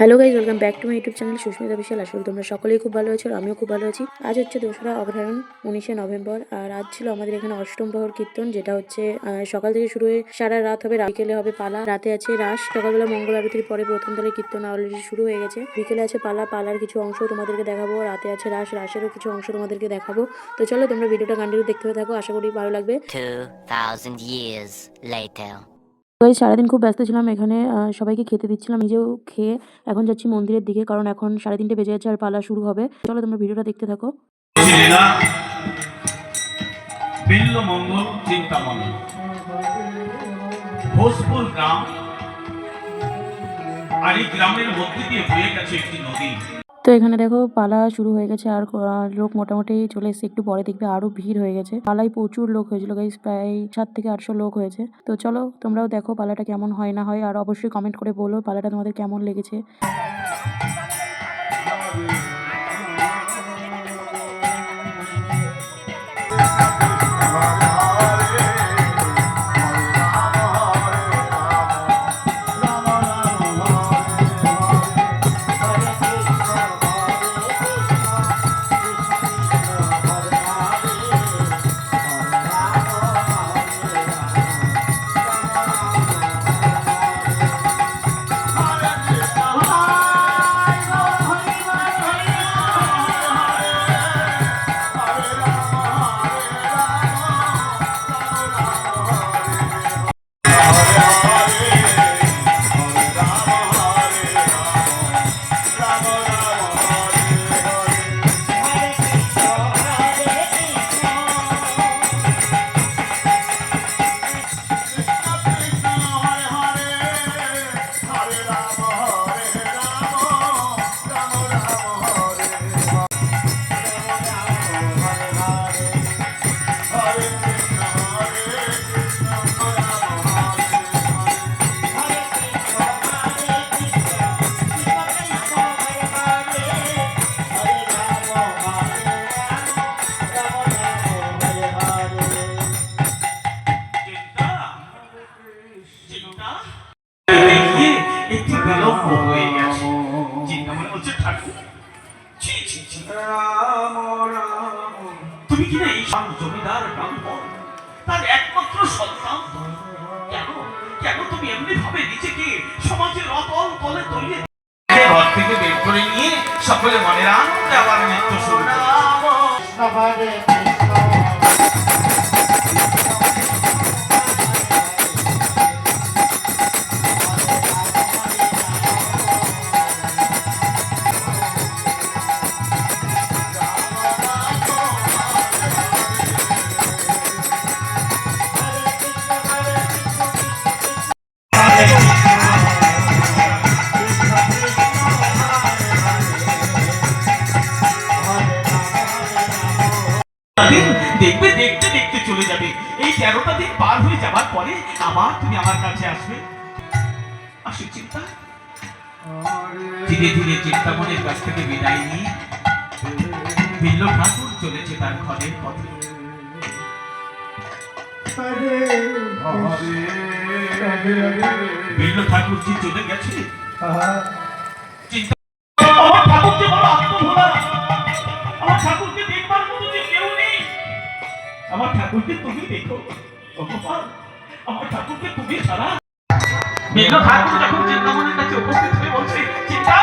Hello guys welcome back to my YouTube channel Susmita Bishal আসলে তোমরা সকলেই খুব ভালো আছো আমিও খুব ভালো আছি। আজ হচ্ছে দোসরা অগ্রহায়ণ উনিশে নভেম্বর আর আজ ছিল আমাদের এখানে অষ্টম প্রহর কীর্তন যেটা হচ্ছে সকাল থেকে শুরু হয়ে সারা রাত হবে বিকেলে হবে পালা রাতে আছে রাস সকালবেলা মঙ্গল আরতির পরে প্রথম দলের কীর্তন অলরেডি শুরু হয়ে গেছে। বিকেলে আছে পালা পালার কিছু অংশ তোমাদেরকে দেখাবো রাতে আছে রাস রাসেরও কিছু অংশ তোমাদেরকে দেখাবো। তো চলো তোমরা ভিডিওটা কন্টিনিউ দেখতে থাকো আশা করি ভালো লাগবে। 2,000 years later. গাইজ সারাদিন খুব ব্যস্ত ছিলাম, এখানে সবাইকে খেতে দিচ্ছিলাম, নিজেও খেয়ে এখন যাচ্ছি মন্দিরের দিকে, কারণ এখন সাড়ে তিনটে বেজে যাচ্ছে আর পালা শুরু হবে। চলো তোমরা ভিডিওটা দেখতে থাকো। ভোজপুর গ্রাম আর এই গ্রামের মধ্যে দিয়ে বয়ে গেছে একটি নদী। তো এখানে দেখো পালা শুরু হয়ে গেছে আর লোক মোটামুটি চলে এসেছে। একটু পরে দেখবে আরও ভিড় হয়ে গেছে। পালায় প্রচুর লোক হয়েছিল গাইজ প্রায় সাত থেকে আটশো লোক হয়েছে। তো চলো তোমরাও দেখো পালাটা কেমন হয় না হয়, আর অবশ্যই কমেন্ট করে বলো পালাটা তোমাদের কেমন লেগেছে। চিন্তা ছি তুমি কি এই সব জমিদার ব্রাহ্মণ? তার একমাত্র সন্তান? কেন? কেন তুমি এমনি ভাবে নিজেকে সমাজের অতল তলে তলিয়ে ঘর থেকে বের করে নিয়ে সকলে মনের আনন্দে আবার নৃত্য শুরু। দেখবে দেখতে দেখতে চলে যাবে। এই তেরোটা দিন পার হয়ে যাবার পরে আবার তুমি আমার কাছে আসবে। আসি চিন্তা। ধীরে ধীরে চিন্তামনের কাছ থেকে বিদায় নিয়ে বিল্ল ঠাকুর চলেছে তার ঘরের পথে। বিল্ল ঠাকুর যে চলে গেছে। ঠাকুরকে তুমি দেখো। ভগবান আমার ঠাকুরকে তুমি ছাড়া। মেঘ ঠাকুর যখন চিন্তামণির কাছে উপস্থিত হয়ে বলছে চিন্তা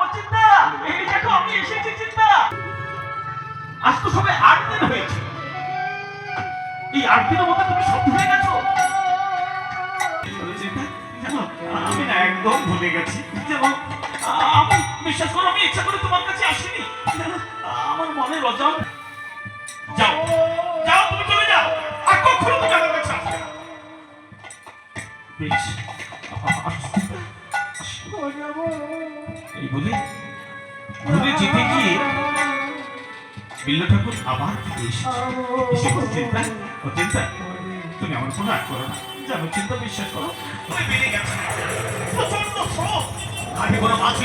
ও চিন্তা এই দেখো আমি এসেছি চিন্তা। আজ তো সবে আট দিন হয়েছে। এই আট দিনের মধ্যে তুমি সব ভুলে গেছো? আমি না একদম ভুলে গেছি যেমন আমি বিশ্বাস করো আমি ইচ্ছা করে তোমার কাছে আসিনি। আমার মনে রজম কখনো তুমি আমার কাছে চিন্তা ও তুমি আমার কোনো রাগ করো না। জানো চিন্তা বিশ্বাস করো। তুমি বেড়ে গেছে। প্রচণ্ড স্রোত মাছি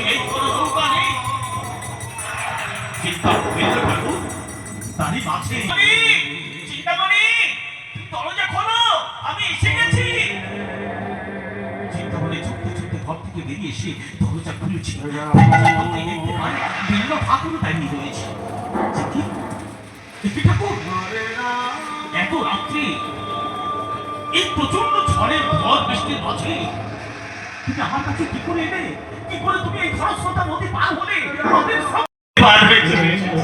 ঠাকুর, তারই মাঝে থেকে বেরিয়ে এসে দরজা খুলেছি। ঠাকুর দাঁড়িয়ে রয়েছে। এত রাত্রি এই প্রচণ্ড ঝড়ের ঝড় বৃষ্টির মাঝে তুমি আমার কাছে কি করে এলে? কি করে তুমি এই খরস্রোতা নদী পার হলে? নদীর সব পার চলে এসেছ।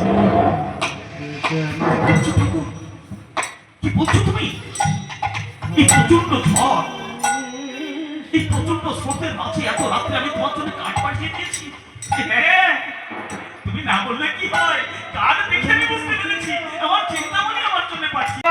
বলছো কি বলছো তুমি? এই প্রচণ্ড প্রচণ্ড স্রোতের মাঝে এত রাত্রে আমি তোমার জন্য কাঠ পাঠিয়ে দিয়েছি। হ্যাঁ তুমি না বললে কি হয়? কাঠ দেখে আমি বুঝতে পেরেছি। আমার চিন্তামণি আমার জন্য পাঠিয়ে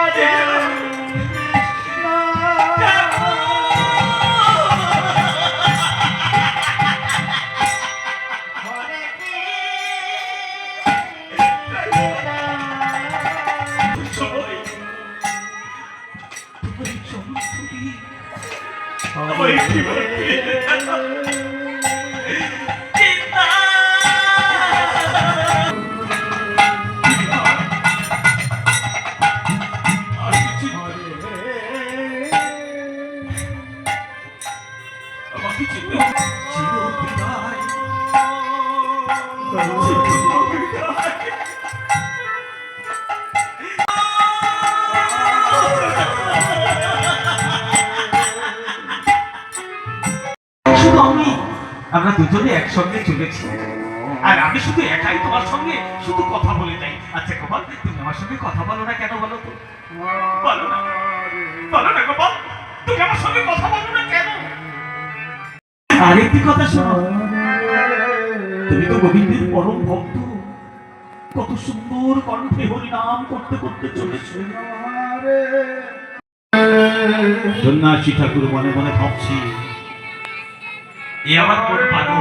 আর আমি শুধু একাই তোমার সঙ্গে শুধু কথা বলে যাই। আচ্ছা গোপাল, তুমি আমার সঙ্গে কথা বলো না কেন বলো তো? বলো না। বলো না গোপাল, তুমি আমার সঙ্গে কথা বলো না কেন? আরেকটি কথা শোনো। তুমি তো গোবিন্দের পরম ভক্ত। কত সুন্দর কণ্ঠে হরি নাম করতে করতে চলেছো। সন্ন্যাসী ঠাকুর মনে মনে ভাবছি, এ আমার কোন পাগল?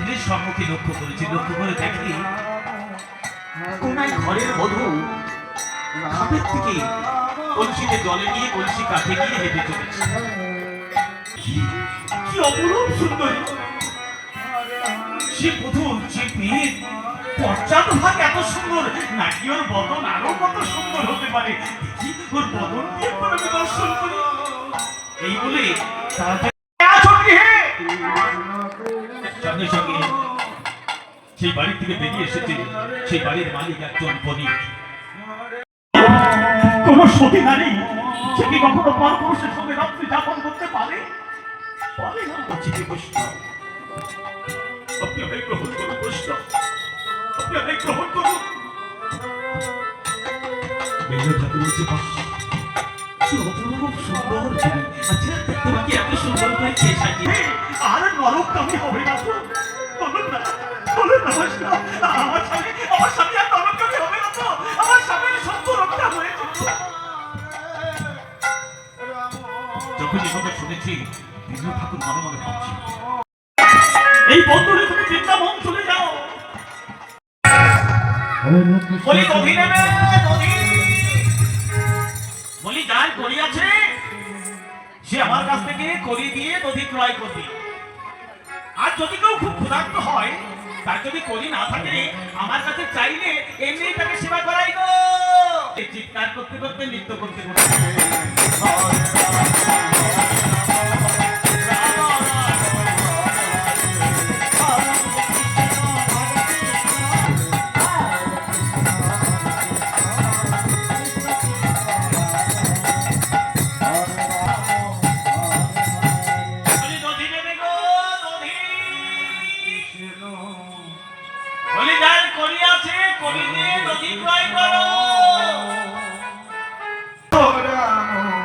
তুলির সম্মুখে লক্ষ্য করেছি। লক্ষ্য করে দেখি কোনায় ঘরের বধূ খাপের থেকে কলসিতে জলে নিয়ে কলসি কাছে গিয়ে হেঁটে চলেছে। কি- অপরূপ সুন্দরী। সে বধূ যে মেয়ে পশ্চাৎ ভাগ এত সুন্দর নাকি ওর বদন আরও কত সুন্দর হতে পারে? দেখি ওর বদন আমি দর্শন করি। এই বলে গৃহে? সঙ্গে সঙ্গে সেই বাড়ি থেকে বেরিয়ে এসেছে সেই বাড়ির মালিক একজন বণিক। সতী নারী, সে কি কখনো পরপুরুষের সঙ্গে রাত্রি যাপন করতে পারে? পারে না। আপনি গ্রহণ করুন আপনি গ্রহণ করুন আচ্ছা এত সুন্দর করে সাজিয়ে নরক কামি হবে না তো বলুন না বলুন না। আমার স্বামী আমার স্বামী আর নরক কামি হবে না তো আমার স্বামীর সত্য রক্ষা হয়েছে তো। যখন এভাবে শুনেছি বিষ্ণু ঠাকুর মনে মনে ভাবছি এই বন্ধুরে তুমি বৃন্দাবন চলে যাও বলি দধি যদি কেউ খুব ক্ষুধার্ত হয়, তার যদি কলি না থাকে, আমার কাছে চাইলে এমনি তাকে সেবা করাই। গো চিৎকার করতে করতে নৃত্য করতে করতে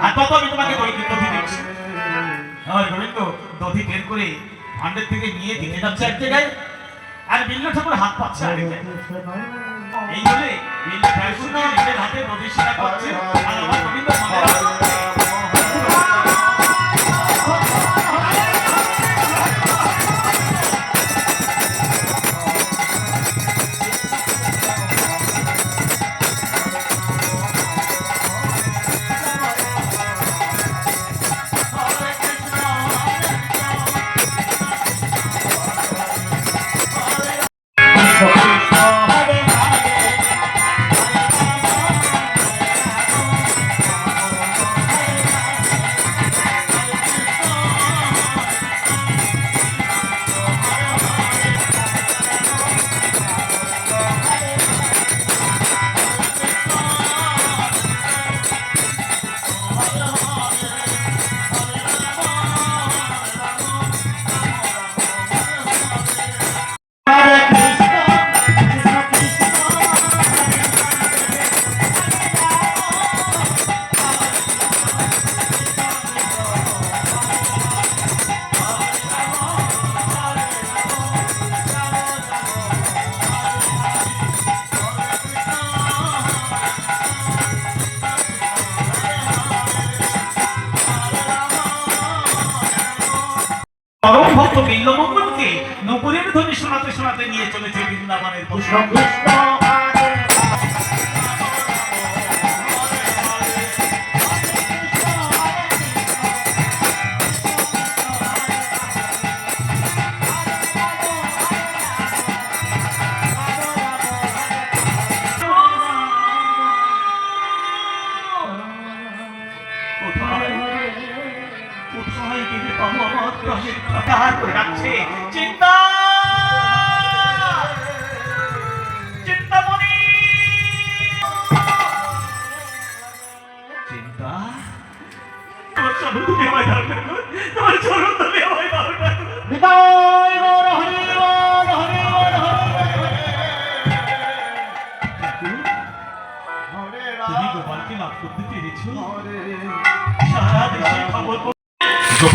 আর দধি বের করে ভান্ডের থেকে নিয়ে দিতে যাচ্ছে এক জায়গায়, আর বিল্ল ঠাকুর হাত পাচ্ছে জায়গায়। এই বলে বিল্ল ঠাকুর নিজের হাতে দধি সেবা করছে, আর আমার গোবিন্দ ধ্বনি শোনাতে শোনাতে নিয়ে চলেছে বৃন্দাবনের কৃষ্ণ কৃষ্ণ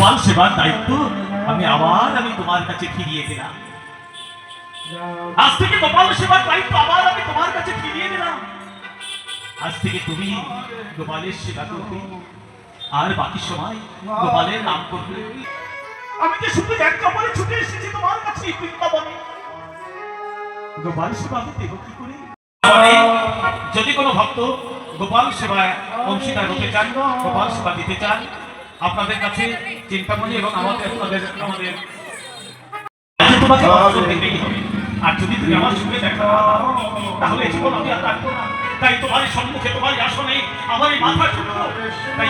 গোপাল সেবার দায়িত্ব, আমি আবার আমি তোমার কাছে ফিরিয়ে দিলাম। আজ থেকে গোপাল সেবার দায়িত্ব আবার আমি তোমার কাছে ফিরিয়ে দিলাম। আজ থেকে তুমি গোপালের সেবা করবে, আর বাকি সময় গোপালের নাম করবে। আমি যে শুধু এক কপালে ছুটে এসেছি তোমার কাছে গোপাল সেবা আমি দেব কি করে? যদি কোনো ভক্ত গোপাল সেবায় অংশীদার হতে চান, গোপাল সেবা দিতে চান আপনাদের কাছে চিন্তামণি এবং আমাদের আপনাদের আমাদের হবে। আর যদি তুমি আমার সঙ্গে দেখা তাহলে জীবন আমি আর রাখব না। তাই তোমার সম্মুখে তোমার আসনে আমার এই মাথা তাই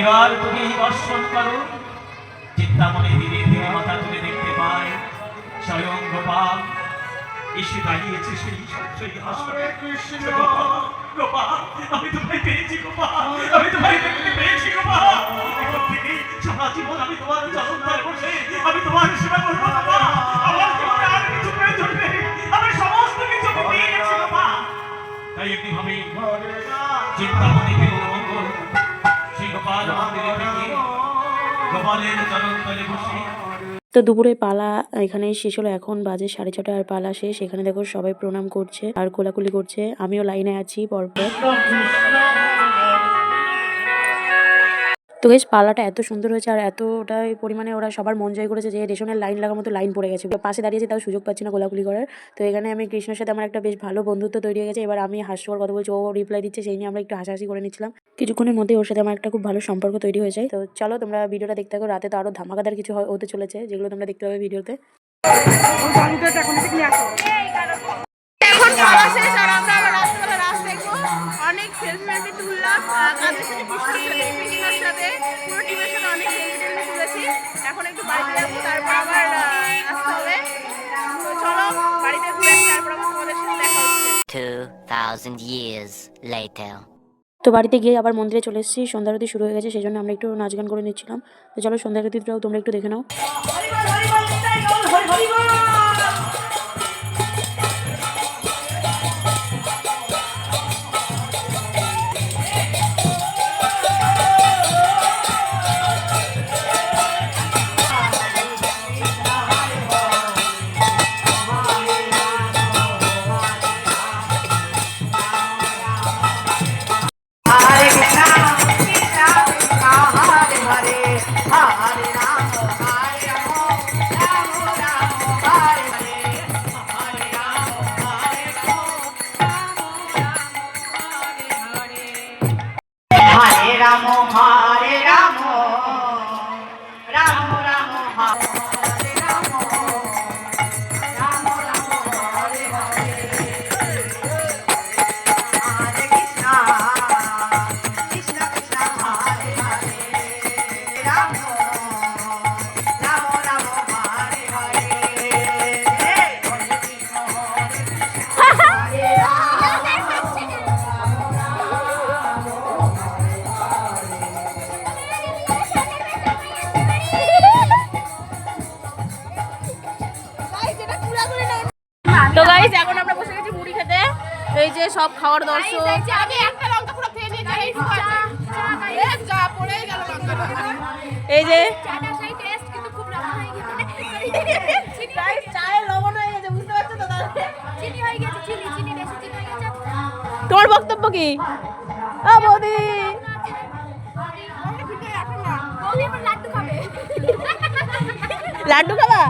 এবার তুমি দর্শন করো চিন্তামণি এসে দাঁড়িয়েছে সেই সেই আসনে গোপাল গোপাল আমি তোমায় পেয়েছি গোপাল আমি তোমায় দেখতে পেয়েছি গোপাল। এখন থেকে সারা জীবন আমি তোমার চরণ তলে বসে আমি তোমার সেবা করব গোপাল। আমার জীবনে আর কিছু প্রয়োজন নেই। আমি সমস্ত কিছু পেয়ে গেছি গোপাল। তাই একটি ভাবে চিন্তামণি পেল মঙ্গল সেই গোপাল মন্দিরে গোপালের চরণ তলে বসে তো দুপুরে পালা এখানে শেষ হলো। এখন বাজে সাড়ে ছটা আর পালা শেষ। এখানে দেখো সবাই প্রণাম করছে আর কোলাকুলি করছে। আমিও লাইনে আছি পরপর। তো গেছ পালাটা এত সুন্দর হয়েছে আর এতটাই পরিমাণে ওরা সবার মন জয় করেছে যে রেশনের লাইন লাগার মতো লাইন পড়ে গেছে। পাশে দাঁড়িয়েছে, তাও সুযোগ পাচ্ছি না কোলাকুলি করার। তো এখানে আমি কৃষ্ণের সাথে আমার একটা বেশ ভালো বন্ধুত্ব তৈরি হয়ে গেছে। এবার আমি হাস্যকর কথা বলছি, ও রিপ্লাই দিচ্ছে, সেই নিয়ে আমরা একটু হাসাহাসি করে নিচ্ছিলাম। কিছুক্ষণের মধ্যে ওর সাথে আমার একটা খুব ভালো সম্পর্ক তৈরি হয়ে যায় তো চলো তোমরা ভিডিওটা দেখতে থাকো, রাতে তো আরও ধামাকাদার কিছু হতে চলেছে, যেগুলো তোমরা দেখতে পাবে ভিডিওতে। এখন অনেক সেলফি তুললাম কাদের সাথে কৃষ্ণর সাথে পুরো টিমের সাথে অনেক সেলফি টেলফি তুলেছি এখন একটু বাড়িতে যাব তারপর আবার আসতে হবে। তো চলো বাড়িতে ঘুরে আসি তারপর আবার তোমাদের সাথে দেখা হচ্ছে। 2,000 years later. তো বাড়িতে গিয়ে আবার মন্দিরে চলে এসেছি সন্ধ্যারতি শুরু হয়ে গেছে সেই জন্য আমরা একটু নাচ গান করে নিচ্ছিলাম। তো চলো সন্ধ্যারতিটাও তোমরা একটু দেখে নাও। এই যে লবণ হয়ে গেছে বুঝতে পারছ তো তোমার বক্তব্য কি? ও বৌদি। লাড্ডু খাবা?